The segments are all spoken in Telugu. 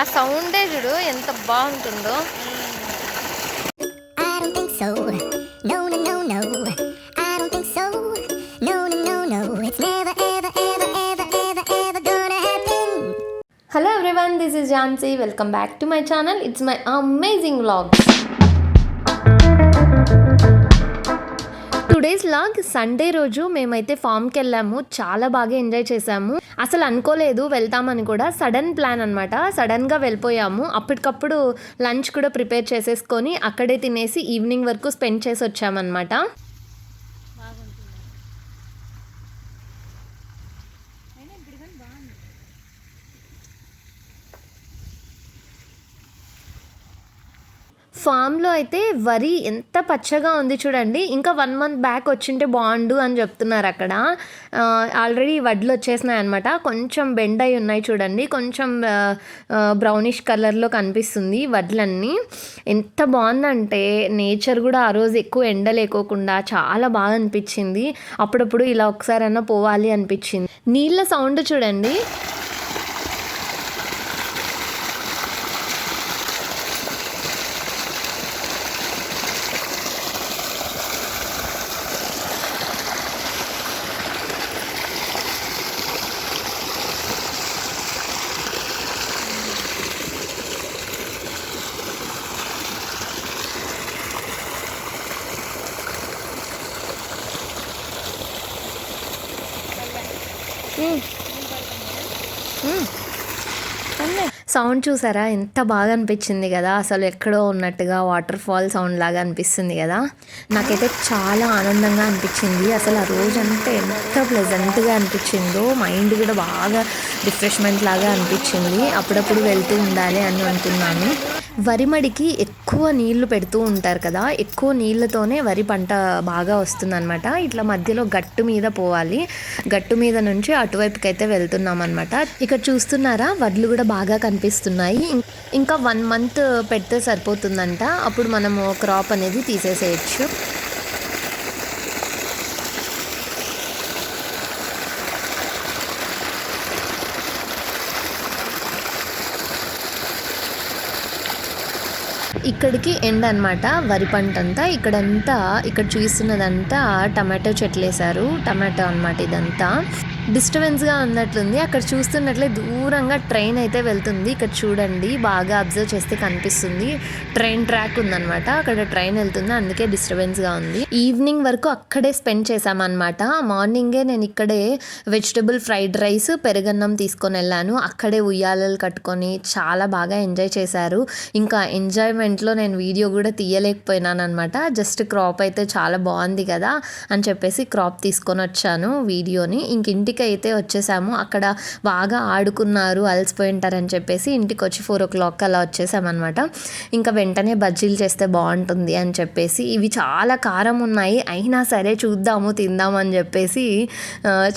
ఆ సౌండే చూడు ఎంత బాగుంటుందో. Hello everyone this is Jhansi welcome back to my channel it's my amazing vlog today's log Sunday రోజు మేమైతే ఫామ్కి వెళ్ళాము. చాలా బాగా ఎంజాయ్ చేసాము. అసలు అనుకోలేదు వెళ్తామని కూడా. సడన్ ప్లాన్ అనమాట సడన్గా వెళ్ళిపోయాము. అప్పటికప్పుడు లంచ్ కూడా ప్రిపేర్ చేసేసుకొని అక్కడే తినేసి ఈవినింగ్ వరకు స్పెండ్ చేసి వచ్చామన్నమాట ఫామ్లో అయితే వరి ఎంత పచ్చగా ఉంది చూడండి. ఇంకా వన్ మంత్ బ్యాక్ వచ్చింటే బాగుండు అని చెప్తున్నారు అక్కడ. ఆల్రెడీ వడ్లు వచ్చేసినాయి అనమాట కొంచెం బెండ్ అయి ఉన్నాయి చూడండి. కొంచెం బ్రౌనిష్ కలర్లో కనిపిస్తుంది వడ్లన్నీ. ఎంత బాగుందంటే నేచర్ కూడా ఆ రోజు ఎక్కువ ఎండ లేకోకుండా చాలా బాగా అనిపించింది. అప్పుడప్పుడు ఇలా ఒకసారైనా పోవాలి అనిపించింది. నీళ్ళ సౌండ్ చూడండి. సౌండ్ చూసారా? ఎంత బాగా అనిపించింది కదా. అసలు ఎక్కడో ఉన్నట్టుగా వాటర్ ఫాల్ సౌండ్ లాగా అనిపిస్తుంది కదా. నాకైతే చాలా ఆనందంగా అనిపించింది. అసలు ఆ రోజంతా ఎంత ప్లెజెంట్గా అనిపించిందో మైండ్ కూడా బాగా రిఫ్రెష్మెంట్ లాగా అనిపించింది. అప్పుడప్పుడు వెళ్తూ ఉండాలి అని అనుకున్నాను వరి మడికి ఎక్కువ నీళ్ళు పెడుతూ ఉంటారు కదా ఎక్కువ నీళ్ళతోనే వరి పంట బాగా వస్తుందన్నమాట. ఇట్లా మధ్యలో గట్టు మీద పోవాలి. గట్టు మీద నుంచి అటువైపుకి అయితే వెళ్తున్నాం అనమాట ఇక్కడ చూస్తున్నారా వడ్లు కూడా బాగా కనిపిస్తున్నాయి. ఇంకా వన్ మంత్ పెడితే సరిపోతుందంట. అప్పుడు మనము క్రాప్ అనేది తీసేసేయచ్చు. ఇక్కడికి ఎండ్ అనమాట వరి పంట అంతా ఇక్కడంతా ఇక్కడ చూస్తున్నదంతా టమాటో చెట్లు వేశారు టమాటో అనమాట ఇదంతా. డిస్టర్బెన్స్గా ఉన్నట్లుంది. అక్కడ చూస్తున్నట్లే దూరంగా ట్రైన్ అయితే వెళ్తుంది. ఇక్కడ చూడండి బాగా అబ్జర్వ్ చేస్తే కనిపిస్తుంది. ట్రైన్ ట్రాక్ ఉందనమాట అక్కడ ట్రైన్ వెళ్తుంది. అందుకే డిస్టర్బెన్స్గా ఉంది. ఈవినింగ్ వరకు అక్కడే స్పెండ్ చేశామన్నమాట. మార్నింగే నేను ఇక్కడే వెజిటబుల్ ఫ్రైడ్ రైస్ పెరుగన్నం తీసుకొని వెళ్ళాను. అక్కడే ఉయ్యాలలు కట్టుకొని చాలా బాగా ఎంజాయ్ చేశారు. ఇంకా ఎంజాయ్మెంట్లో నేను వీడియో కూడా తీయలేకపోయినాను అనమాట జస్ట్ క్రాప్ అయితే చాలా బాగుంది కదా అని చెప్పేసి క్రాప్ తీసుకొని వచ్చాను వీడియోని. ఇంక ఇంటి ఇంటికి అయితే వచ్చేసాము. అక్కడ బాగా ఆడుకున్నారు అలసిపోయి ఉంటారని చెప్పేసి ఇంటికి వచ్చి ఫోర్ ఓ క్లాక్ అలా వచ్చేసామన్నమాట. ఇంకా వెంటనే బజ్జీలు చేస్తే బాగుంటుంది అని చెప్పేసి ఇవి చాలా కారం ఉన్నాయి అయినా సరే చూద్దాము తిందాము అని చెప్పేసి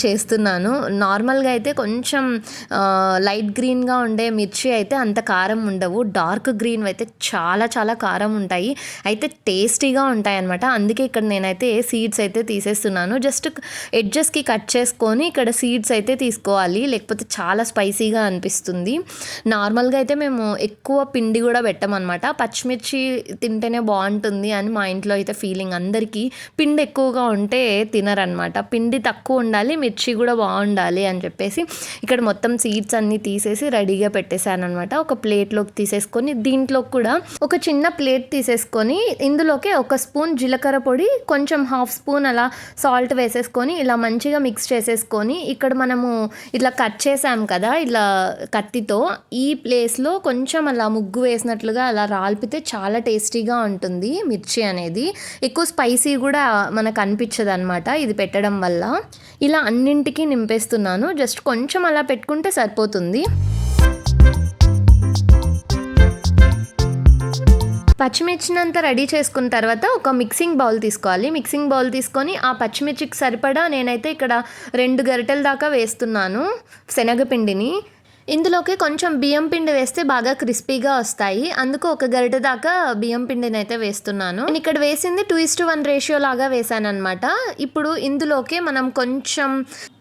చేస్తున్నాను. నార్మల్గా అయితే కొంచెం లైట్ గ్రీన్గా ఉండే మిర్చి అయితే అంత కారం ఉండవు. డార్క్ గ్రీన్ అయితే చాలా చాలా కారం ఉంటాయి. అయితే టేస్టీగా ఉంటాయి అనమాట అందుకే ఇక్కడ నేనైతే సీడ్స్ అయితే తీసేస్తున్నాను. జస్ట్ ఎడ్జెస్కి కట్ చేసుకొని ఇక్కడ ఇక్కడ సీడ్స్ అయితే తీసుకోవాలి. లేకపోతే చాలా స్పైసీగా అనిపిస్తుంది. నార్మల్గా అయితే మేము ఎక్కువ పిండి కూడా పెట్టమన్నమాట. పచ్చిమిర్చి తింటేనే బాగుంటుంది అని మా ఇంట్లో అయితే ఫీలింగ్. అందరికీ పిండి ఎక్కువగా ఉంటే తినరనమాట పిండి తక్కువ ఉండాలి మిర్చి కూడా బాగుండాలి అని చెప్పేసి ఇక్కడ మొత్తం సీడ్స్ అన్నీ తీసేసి రెడీగా పెట్టేశాను అనమాట ఒక ప్లేట్లోకి తీసేసుకొని దీంట్లో కూడా ఒక చిన్న ప్లేట్ తీసేసుకొని ఇందులోకే ఒక స్పూన్ జీలకర్ర పొడి కొంచెం హాఫ్ స్పూన్ అలా సాల్ట్ వేసేసుకొని ఇలా మంచిగా మిక్స్ చేసేసుకొని ఇక్కడ మనము ఇట్లా కట్ చేసాం కదా ఇలా కత్తితో ఈ ప్లేస్లో కొంచెం అలా ముగ్గు వేసినట్లుగా అలా రాల్పితే చాలా టేస్టీగా ఉంటుంది మిర్చి అనేది. ఎక్కువ స్పైసీ కూడా మనకు అనిపించదు అనమాట ఇది పెట్టడం వల్ల. ఇలా అన్నింటికి నింపేస్తున్నాను. జస్ట్ కొంచెం అలా పెట్టుకుంటే సరిపోతుంది. పచ్చిమిర్చినంతా రెడీ చేసుకున్న తర్వాత ఒక మిక్సింగ్ బౌల్ తీసుకోవాలి. మిక్సింగ్ బౌల్ తీసుకొని ఆ పచ్చిమిర్చికి సరిపడా నేనైతే ఇక్కడ రెండు గరిటెల దాకా వేస్తున్నాను శనగపిండిని. ఇందులోకి కొంచెం బియ్యం పిండి వేస్తే బాగా క్రిస్పీగా వస్తాయి. అందుకు ఒక గరిట దాకా బియ్యం పిండిని అయితే వేస్తున్నాను. నేను ఇక్కడ వేసింది two is to one ratio లాగా వేసాను అనమాట ఇప్పుడు ఇందులోకి మనం కొంచెం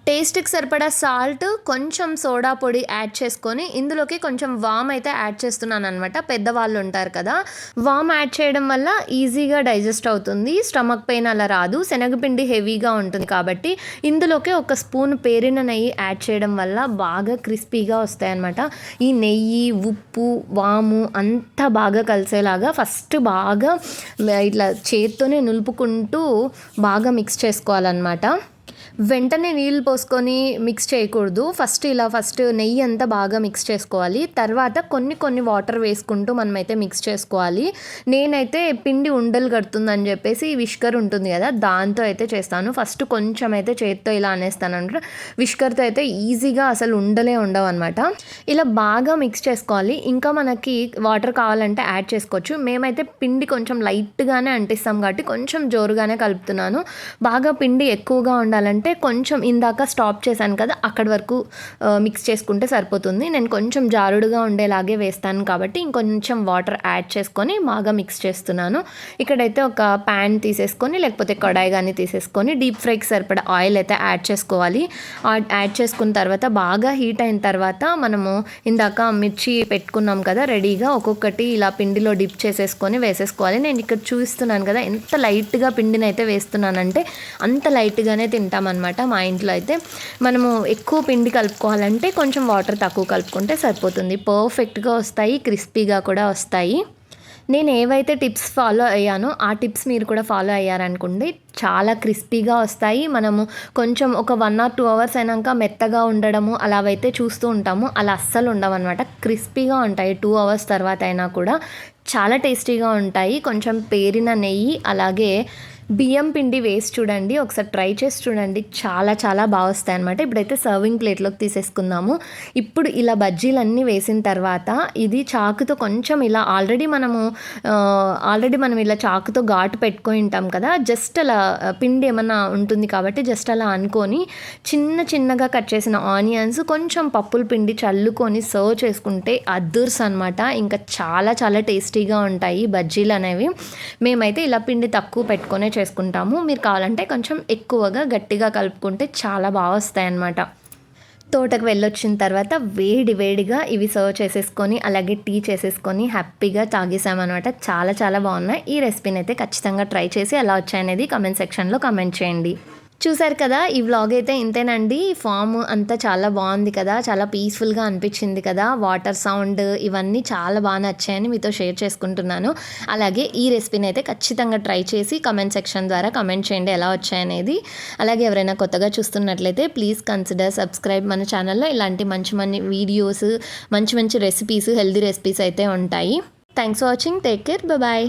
టేస్ట్కి సరిపడా సాల్ట్ కొంచెం సోడా పొడి యాడ్ చేసుకొని ఇందులోకి కొంచెం వామ్ అయితే యాడ్ చేస్తున్నాను అనమాట పెద్దవాళ్ళు ఉంటారు కదా వామ్ యాడ్ చేయడం వల్ల ఈజీగా డైజెస్ట్ అవుతుంది. స్టమక్ పెయిన్ అలా రాదు. శనగపిండి హెవీగా ఉంటుంది కాబట్టి ఇందులోకి ఒక స్పూన్ పేరిన నెయ్యి యాడ్ చేయడం వల్ల బాగా క్రిస్పీగా వస్తాయన్నమాట. ఈ నెయ్యి ఉప్పు వాము అంతా బాగా కలిసేలాగా ఫస్ట్ బాగా ఇట్లా చేత్తోనే నులుపుకుంటూ బాగా మిక్స్ చేసుకోవాలన్నమాట. వెంటనే నీళ్ళు పోసుకొని మిక్స్ చేయకూడదు. ఫస్ట్ ఇలా ఫస్ట్ నెయ్యి అంతా బాగా మిక్స్ చేసుకోవాలి. తర్వాత కొన్ని కొన్ని వాటర్ వేసుకుంటూ మనమైతే మిక్స్ చేసుకోవాలి. నేనైతే పిండి ఉండలు కడుతుందని చెప్పేసి విష్కర్ ఉంటుంది కదా దాంతో అయితే చేస్తాను. ఫస్ట్ కొంచెం అయితే చేత్తో ఇలా అనేస్తాను అంటే విష్కర్తో అయితే ఈజీగా అసలు ఉండలే ఉండవు అనమాట. ఇలా బాగా మిక్స్ చేసుకోవాలి. ఇంకా మనకి వాటర్ కావాలంటే యాడ్ చేసుకోవచ్చు. మేమైతే పిండి కొంచెం లైట్గానే అంటిస్తాం కాబట్టి కొంచెం జోరుగానే కలుపుతున్నాను. బాగా పిండి ఎక్కువగా ఉండాలంటే అంటే కొంచెం ఇందాక స్టాప్ చేశాను కదా అక్కడి వరకు మిక్స్ చేసుకుంటే సరిపోతుంది. నేను కొంచెం జారుడుగా ఉండేలాగే వేస్తాను కాబట్టి ఇంకొంచెం వాటర్ యాడ్ చేసుకొని బాగా మిక్స్ చేస్తున్నాను. ఇక్కడైతే ఒక ప్యాన్ తీసేసుకొని లేకపోతే కడాయి కానీ తీసేసుకొని డీప్ ఫ్రైకి సరిపడా ఆయిల్ అయితే యాడ్ చేసుకోవాలి. యాడ్ చేసుకున్న తర్వాత బాగా హీట్ అయిన తర్వాత మనము ఇందాక మిర్చి పెట్టుకున్నాం కదా రెడీగా ఒక్కొక్కటి ఇలా పిండిలో డిప్ చేసేసుకొని వేసేసుకోవాలి. నేను ఇక్కడ చూస్తున్నాను కదా ఎంత లైట్గా పిండిని అయితే వేస్తున్నానంటే అంత లైట్గానే అనమాట మా ఇంట్లో అయితే. మనము ఎక్కువ పిండి కలుపుకోవాలంటే కొంచెం వాటర్ తక్కువ కలుపుకుంటే సరిపోతుంది. పర్ఫెక్ట్గా వస్తాయి క్రిస్పీగా కూడా వస్తాయి. నేను ఏవైతే టిప్స్ ఫాలో అయ్యానో ఆ టిప్స్ మీరు కూడా ఫాలో అయ్యారనుకోండి. చాలా క్రిస్పీగా వస్తాయి. మనము కొంచెం ఒక వన్ ఆర్ టూ అవర్స్ అయినాక మెత్తగా ఉండడము అలా అయితే చూస్తూ ఉంటాము. అలా అస్సలు ఉండవన్నమాట. క్రిస్పీగా ఉంటాయి. టూ అవర్స్ తర్వాత అయినా కూడా చాలా టేస్టీగా ఉంటాయి. కొంచెం పేరిన నెయ్యి అలాగే బియ్యం పిండి వేసి చూడండి ఒకసారి ట్రై చేసి చూడండి. చాలా చాలా బాగా వస్తాయి అనమాట ఇప్పుడైతే సర్వింగ్ ప్లేట్లోకి తీసేసుకుందాము. ఇప్పుడు ఇలా బజ్జీలన్నీ వేసిన తర్వాత ఇది చాకుతో కొంచెం ఇలా ఆల్రెడీ మనము ఆల్రెడీ మనం ఇలా చాకుతో ఘాటు పెట్టుకొని ఉంటాం కదా జస్ట్ అలా పిండి ఏమన్నా ఉంటుంది కాబట్టి జస్ట్ అలా అనుకొని చిన్న చిన్నగా కట్ చేసిన ఆనియన్స్ కొంచెం పప్పుల పిండి చల్లుకొని సర్వ్ చేసుకుంటే అద్దూర్స్ అనమాట ఇంకా చాలా చాలా టేస్టీగా ఉంటాయి బజ్జీలు అనేవి. మేమైతే ఇలా పిండి తక్కువ పెట్టుకునే చేసుకుంటాము. మీరు కావాలంటే కొంచెం ఎక్కువగా గట్టిగా కలుపుకుంటే చాలా బాగా వస్తాయి అన్నమాట తోటకు వెళ్ళొచ్చిన తర్వాత వేడి వేడిగా ఇవి సర్వ్ చేసేసుకొని అలాగే టీ చేసేసుకొని హ్యాపీగా తాగేసామన్నమాట. చాలా చాలా బాగున్నాయి. ఈ రెసిపీని అయితే ఖచ్చితంగా ట్రై చేసి ఎలా వచ్చాయనేది కమెంట్ సెక్షన్లో కమెంట్ చేయండి. చూసారు కదా ఈ వ్లాగ్ అయితే ఇంతేనండి. ఫామ్ అంతా చాలా బాగుంది కదా చాలా పీస్ఫుల్గా అనిపించింది కదా. వాటర్ సౌండ్ ఇవన్నీ చాలా బాగా నచ్చాయని మీతో షేర్ చేసుకుంటున్నాను. అలాగే ఈ రెసిపీని అయితే ఖచ్చితంగా ట్రై చేసి కమెంట్ సెక్షన్ ద్వారా కమెంట్ చేయండి ఎలా వచ్చాయనేది. అలాగే ఎవరైనా కొత్తగా చూస్తున్నట్లయితే ప్లీజ్ కన్సిడర్ సబ్స్క్రైబ్ మన ఛానల్లో ఇలాంటి మంచి మంచి వీడియోస్ మంచి మంచి రెసిపీస్ హెల్దీ రెసిపీస్ అయితే ఉంటాయి. Thanks for watching take care bye